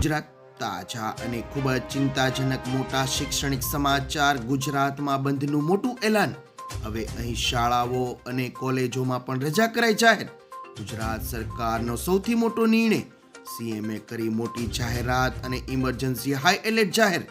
ગુજરાત તાજા અને ખૂબ જ ચિંતાજનક મોટા શૈક્ષણિક સમાચાર ગુજરાતમાં બંધનું મોટું એલાન. હવે અહીં શાળાઓ અને કોલેજોમાં પણ રજા કરાઈ જાહેર. ગુજરાત સરકારનો સૌથી મોટો નિર્ણય. સીએમએ કરી મોટી જાહેરાત અને ઇમરજન્સી હાઈ એલર્ટ જાહેર.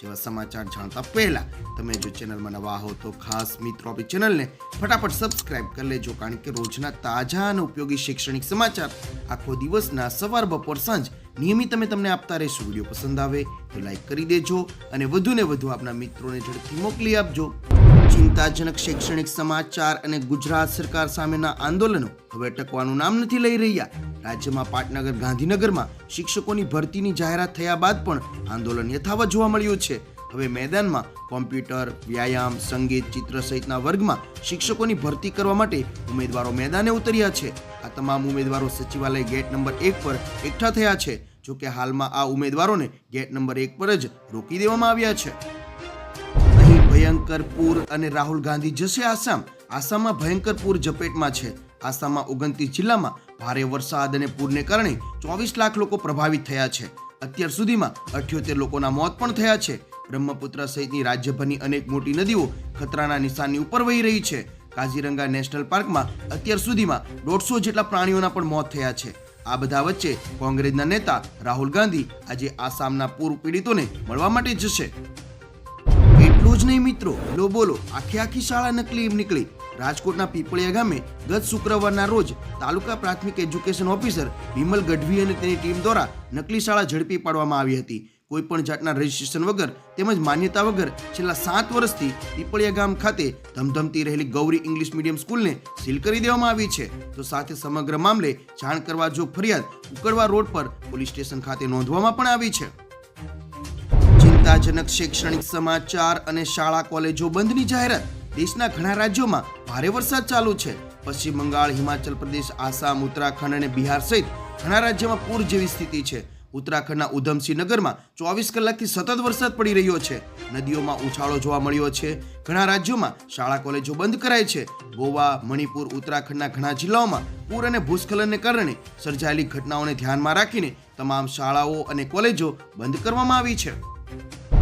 જેવા સમાચાર જાણતા પહેલા તમે જો ચેનલમાં નવા હો તો ખાસ મિત્રો આપણી ચેનલને ફટાફટ સબસ્ક્રાઇબ કરી લેજો, કારણ કે રોજના તાજા અને ઉપયોગી શૈક્ષણિક સમાચાર આખો દિવસના સવાર, બપોર, સાંજ નિયમિત અમે તમને આપતા રહીશું. વીડિયો પસંદ આવે તો લાઈક કરી દેજો અને વધુને વધુ આપના મિત્રોને ઝડપથી મોકલી આપજો. ચિંતાજનક શૈક્ષણિક સમાચાર અને ગુજરાત સરકાર સામેના આંદોલનો હવે અટકવાનું નામ નથી લઈ રહ્યા. રાજ્યમાં પાટનગર, ગાંધીનગરમાં શિક્ષકોની ભરતીની જાહેરાત થયા બાદ પણ આંદોલન યથાવત જોવા મળ્યું છે. હવે મેદાનમાં કોમ્પ્યુટર, વ્યાયામ, સંગીત, ચિત્ર સહિતના વર્ગમાં શિક્ષકોની ભરતી કરવા માટે ઉમેદવારો મેદાને ઉતર્યા છે. આ તમામ ઉમેદવારો સચિવાલય ગેટ નંબર એક પર એકઠા થયા છે જોકે હાલમાં આ ઉમેદવારોને ગેટ નંબર એક પર જ રોકી દેવામાં આવ્યા છે. ભયંકર પૂર અને રાહુલ ગાંધી જશે આસામ. આસામમાં ભયંકર પૂર ઝપેટમાં છે. આસામમાં ઓગણત્રીસ જિલ્લામાં ભારે વરસાદ અને પૂરને કારણે ચોવીસ લાખ લોકો પ્રભાવિત થયા છે. અત્યાર સુધીમાં અઠ્યોતેર લોકોના મોત પણ થયા છે. બ્રહ્મપુત્ર સહિતની રાજ્યભરની અનેક મોટી નદીઓ ખતરાના નિશાનની ઉપર વહી રહી છે. કાઝીરંગા નેશનલ પાર્કમાં અત્યાર સુધીમાં દોઢસો જેટલા પ્રાણીઓના પણ મોત થયા છે. આ બધા વચ્ચે કોંગ્રેસના નેતા રાહુલ ગાંધી આજે આસામના પૂર પીડિતોને મળવા માટે જશે. એટલું જ નહીં મિત્રો લો બોલો, આખી આખી શાળા નકલી નીકળી. રાજકોટના પીપળિયા ગામે ગત શુક્રવારના રોજ તાલુકા પ્રાથમિક એજ્યુકેશન ઓફિસર વિમલ ગઢવી અને તેની ટીમ દ્વારા નકલી શાળા ઝડપી પાડવામાં આવી હતી. કોઈ પણ જાતના રજીસ્ટ્રેશન વગર તેમજ માન્યતા વગર છેલ્લા સાત વર્ષથી પીપળિયા ગામ ખાતે ધમધમતી રહેલી ગૌરી ઇંગ્લિશ મીડિયમ સ્કૂલને સીલ કરી દેવામાં આવી છે. તો સાથે સમગ્ર મામલે જાણ કરવા જો ફરિયાદ ઉકળવા રોડ પર પોલીસ સ્ટેશન ખાતે નોંધવામાં પણ આવી છે. ચિંતાજનક શૈક્ષણિક સમાચાર અને શાળા કોલેજો બંધની જાહેરાત દેશના ઘણા રાજ્યોમાં ભારે વરસાદ ચાલુ છે. પશ્ચિમ બંગાળ, હિમાચલ પ્રદેશ, આસામ, ઉત્તરાખંડ અને બિહાર સહિત ઘણા રાજ્યોમાં પૂર જેવી સ્થિતિ છે. ઉત્તરાખંડના ઉધમસિંહ નગરમાં ચોવીસ કલાકથી સતત વરસાદ પડી રહ્યો છે. નદીઓમાં ઉછાળો જોવા મળ્યો છે. ઘણા રાજ્યોમાં શાળા, કોલેજો બંધ કરાય છે. ગોવા, મણિપુર, ઉત્તરાખંડના ઘણા જિલ્લાઓમાં પૂર અને ભૂસ્ખલનને કારણે સર્જાયેલી ઘટનાઓને ધ્યાનમાં રાખીને તમામ શાળાઓ અને કોલેજો બંધ કરવામાં આવી છે.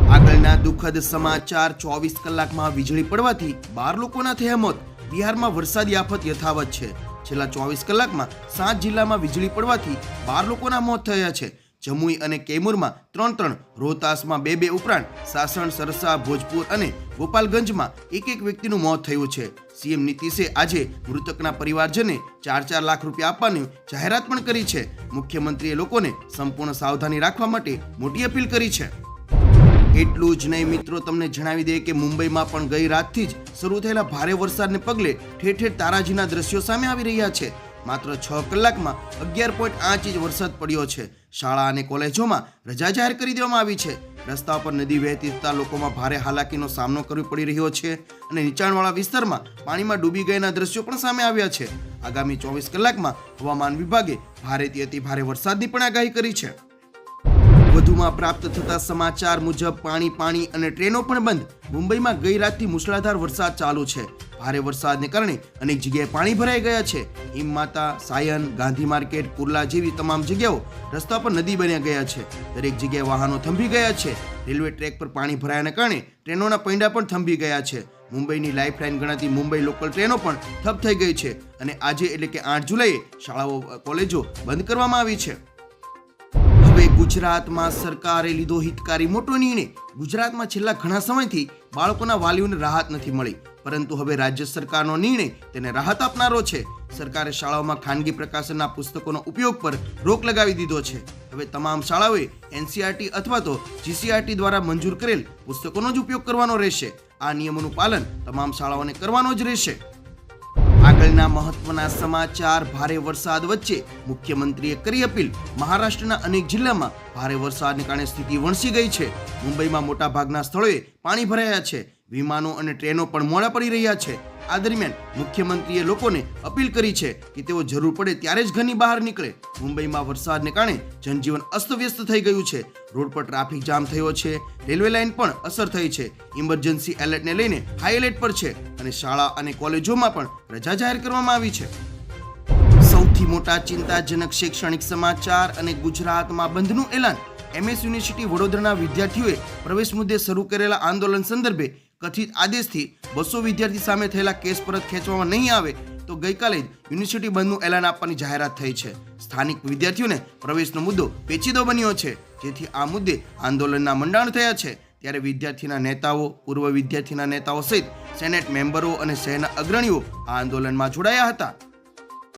આગળના દુઃખદ સમાચાર ચોવીસ કલાકમાં વીજળી પડવાથી બાર લોકોના થયા મોત. બિહારમાં વરસાદી આફત યથાવત છે. છેલ્લા ચોવીસ કલાકમાં સાત જિલ્લામાં વીજળી પડવાથી બાર લોકોના મોત થયા છે. જમુઈ અને કેમુરમાં ત્રણ ત્રણ, રોહતાસમાં બે બે ઉપરાંત સાસણ, સરસા, ભોજપુર અને ગોપાલગંજમાં એક એક વ્યક્તિનું મોત થયું છે. સીએમ નીતિશે આજે મૃતકના પરિવારજને ચાર ચાર લાખ રૂપિયા આપવાની જાહેરાત પણ કરી છે. મુખ્યમંત્રીએ લોકોને સંપૂર્ણ સાવધાની રાખવા માટે મોટી અપીલ કરી છે. એટલું જ નહીં મિત્રો, તમને જણાવી દઈએ કે મુંબઈમાં પણ ગઈ રાતથી જ શરૂ થયેલા ભારે વરસાદને પગલે ઠેર ઠેર તારાજીના દ્રશ્યો સામે આવી રહ્યા છે. માત્ર છ કલાકમાં અગિયાર પોઈન્ટ આઠ ઇંચ વરસાદ પડ્યો છે. શાળા અને કોલેજોમાં રજા જાહેર કરી દેવામાં આવી છે. રસ્તા પર નદી વહેતી થતા લોકોમાં ભારે હાલાકીનો સામનો કરવો પડી રહ્યો છે અને નીચાણવાળા વિસ્તારમાં પાણીમાં ડૂબી ગયેલા દ્રશ્યો પણ સામે આવ્યા છે. આગામી ચોવીસ કલાકમાં હવામાન વિભાગે ભારેથી અતિ ભારે વરસાદની પણ આગાહી કરી છે. વધુમાં પ્રાપ્ત થતા સમાચાર મુજબ પાણી પાણી અને ટ્રેનો પણ બંધ. મુંબઈમાં ગઈ રાતથી મુસળાધાર વરસાદ ચાલુ છે. ભારે વરસાદને કારણે અનેક જગ્યાએ પાણી ભરાઈ ગયા છે. હિમમાતા, સાયન, ગાંધી માર્કેટ, કુર્લા જેવી તમામ જગ્યાઓ રસ્તા પર નદી બન્યા ગયા છે. દરેક જગ્યાએ વાહનો થંભી ગયા છે. રેલવે ટ્રેક પર પાણી ભરાયાને કારણે ટ્રેનોના પૈંડા પણ થંભી ગયા છે. મુંબઈની લાઇફલાઇન ગણાતી મુંબઈ લોકલ ટ્રેનો પણ ઠપ થઈ ગઈ છે અને આજે એટલે કે આઠ જુલાઈએ શાળાઓ, કોલેજો બંધ કરવામાં આવી છે. ગુજરાતમાં સરકારે લીધો હિતકારી મોટો નિર્ણય. ગુજરાતમાં છેલ્લા ઘણા સમયથી બાળકોના વાલીઓને રાહત નથી મળી. પરંતુ હવે રાજ્ય સરકારનો નિર્ણય તેને રાહત આપનારો છે. સરકારે શાળાઓમાં ખાનગી પ્રકાશનના પુસ્તકોનો ઉપયોગ પર રોક લગાવી દીધો છે. હવે તમામ શાળાઓએ એનસીઆરટી અથવા તો જીસીઆરટી દ્વારા મંજૂર કરેલ પુસ્તકોનો જ ઉપયોગ કરવાનો રહેશે. આ નિયમોનું પાલન તમામ શાળાઓને કરવાનો જ રહેશે. આગળના મહત્વના સમાચાર, ભારે વરસાદ વચ્ચે મુખ્યમંત્રીએ કરી અપીલ. મહારાષ્ટ્રના અનેક જિલ્લામાં ભારે વરસાદને કારણે સ્થિતિ વણસી ગઈ છે. મુંબઈમાં મોટાભાગના સ્થળોએ પાણી ભરાયા છે. વિમાનો અને ટ્રેનો પણ મોડા પડી રહ્યા છે. આ દરમિયાન મુખ્યમંત્રીએ લોકોને અપીલ કરી છે કે તેઓ જરૂર પડે ત્યારે જ ઘરની બહાર નીકળે. મુંબઈમાં વરસાદને કારણે જનજીવન અસ્તવ્યસ્ત થઈ ગયું છે. રોડ પર ટ્રાફિક જામ થયો છે. રેલવે લાઇન પણ અસર થઈ છે. ઇમરજન્સી એલર્ટને લઈને હાઈ એલર્ટ પર છે અને શાળા અને કોલેજોમાં પણ રજા જાહેર કરવામાં આવી છે. સૌથી મોટા ચિંતાજનક શૈક્ષણિક સમાચાર અને ગુજરાતમાં બંધનું એલાન. એમએસ યુનિવર્સિટી વડોદરાના વિદ્યાર્થીઓએ પ્રવેશ મુદ્દે શરૂ કરેલા આંદોલન સંદર્ભે કથિત આદેશથી બસો વિદ્યાર્થી સામે થયેલા કેસ પરત ખેંચવામાં નહીં આવે તો ગઈકાલે જ યુનિવર્સિટી બંધનું એલાન આપવાની જાહેરાત થઈ છે. સ્થાનિક વિદ્યાર્થીઓને પ્રવેશનો મુદ્દો પેચીદો બન્યો છે. જેથી આ મુદ્દે આંદોલનના મંડાણ થયા છે. ત્યારે વિદ્યાર્થીના નેતાઓ, પૂર્વ વિદ્યાર્થીના નેતાઓ સહિત સેનેટ મેમ્બરો અને શહેરના અગ્રણીઓ આ આંદોલનમાં જોડાયા હતા.